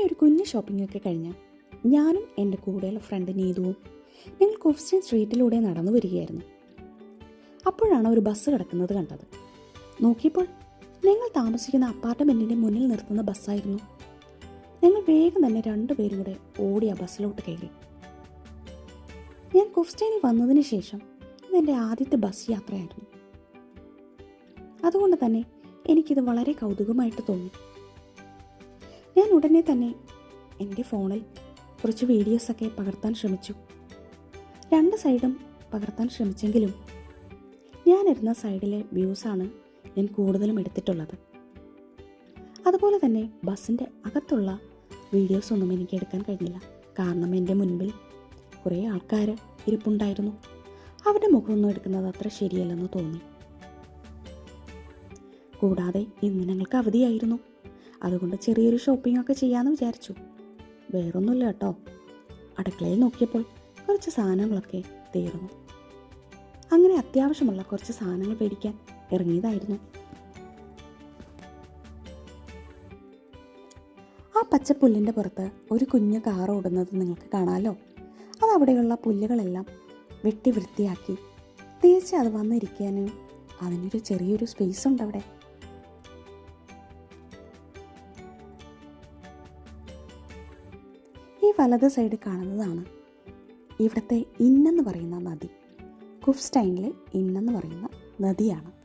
അങ്ങനെ ഒരു കുഞ്ഞു ഷോപ്പിംഗ് ഒക്കെ കഴിഞ്ഞ് ഞാനും എന്റെ കൂടെയുള്ള ഫ്രണ്ട് നീതുവും ഞങ്ങൾ കൊഫ്സ്റ്റൻ സ്ട്രീറ്റിലൂടെ നടന്നു വരികയായിരുന്നു. അപ്പോഴാണ് ഒരു ബസ് കിടക്കുന്നത് കണ്ടത്. നോക്കിയപ്പോൾ ഞങ്ങൾ താമസിക്കുന്ന അപ്പാർട്ട്മെന്റിന്റെ മുന്നിൽ നിർത്തുന്ന ബസ്സായിരുന്നു ഞങ്ങൾ വേഗം തന്നെ രണ്ടുപേരും കൂടെ ഓടി ആ ബസ്സിലോട്ട് കയറി. ഞാൻ കൊഫ്സ്റ്റൈനിൽ വന്നതിന് ശേഷം ഇതെന്റെ ആദ്യത്തെ ബസ് യാത്രയായിരുന്നു. അതുകൊണ്ട് തന്നെ എനിക്കിത് വളരെ കൗതുകമായിട്ട് തോന്നി. ഞാൻ ഉടനെ തന്നെ എന്റെ ഫോണിൽ കുറച്ച് വീഡിയോസൊക്കെ പകർത്താൻ ശ്രമിച്ചു. രണ്ട് സൈഡും പകർത്താൻ ശ്രമിച്ചെങ്കിലും ഞാനിരുന്ന സൈഡിലെ വ്യൂസാണ് ഞാൻ കൂടുതലും എടുത്തിട്ടുള്ളത്. അതുപോലെ തന്നെ ബസ്സിന്റെ അകത്തുള്ള വീഡിയോസൊന്നും എനിക്ക് എടുക്കാൻ കഴിഞ്ഞില്ല. കാരണം എന്റെ മുൻപിൽ കുറേ ആൾക്കാർ ഇരിപ്പുണ്ടായിരുന്നു. അവരുടെ മുഖമൊന്നും എടുക്കുന്നത് അത്ര ശരിയല്ലെന്ന് തോന്നി. കൂടാതെ ഇന്ന് ഞങ്ങൾക്ക് അവധിയായിരുന്നു. അതുകൊണ്ട് ചെറിയൊരു ഷോപ്പിംഗ് ഒക്കെ ചെയ്യാമെന്ന് വിചാരിച്ചു. വേറൊന്നുമില്ല കേട്ടോ. അടുക്കളയിൽ നോക്കിയപ്പോൾ കുറച്ച് സാധനങ്ങളൊക്കെ തീർന്നു. അങ്ങനെ അത്യാവശ്യമുള്ള കുറച്ച് സാധനങ്ങൾ മേടിക്കാൻ ഇറങ്ങിയതായിരുന്നു. ആ പച്ചപ്പുല്ലിന്റെ പുറത്ത് ഒരു കുഞ്ഞു കാർ ഓടുന്നത് നിങ്ങൾക്ക് കാണാമല്ലോ അത് അവിടെയുള്ള പുല്ലുകളെല്ലാം വെട്ടി വൃത്തിയാക്കി തിരിച്ച് അത് വന്നിരിക്കാനും അതിനൊരു ചെറിയൊരു സ്പേസ് ഉണ്ട് അവിടെ ഈ വലത് സൈഡ് കാണുന്നതാണ്. ഇവിടുത്തെ ഇന്നെന്ന് പറയുന്ന നദി. കുഫ്സ്റ്റൈനിലെ ഇന്നെന്ന് പറയുന്ന നദിയാണ്.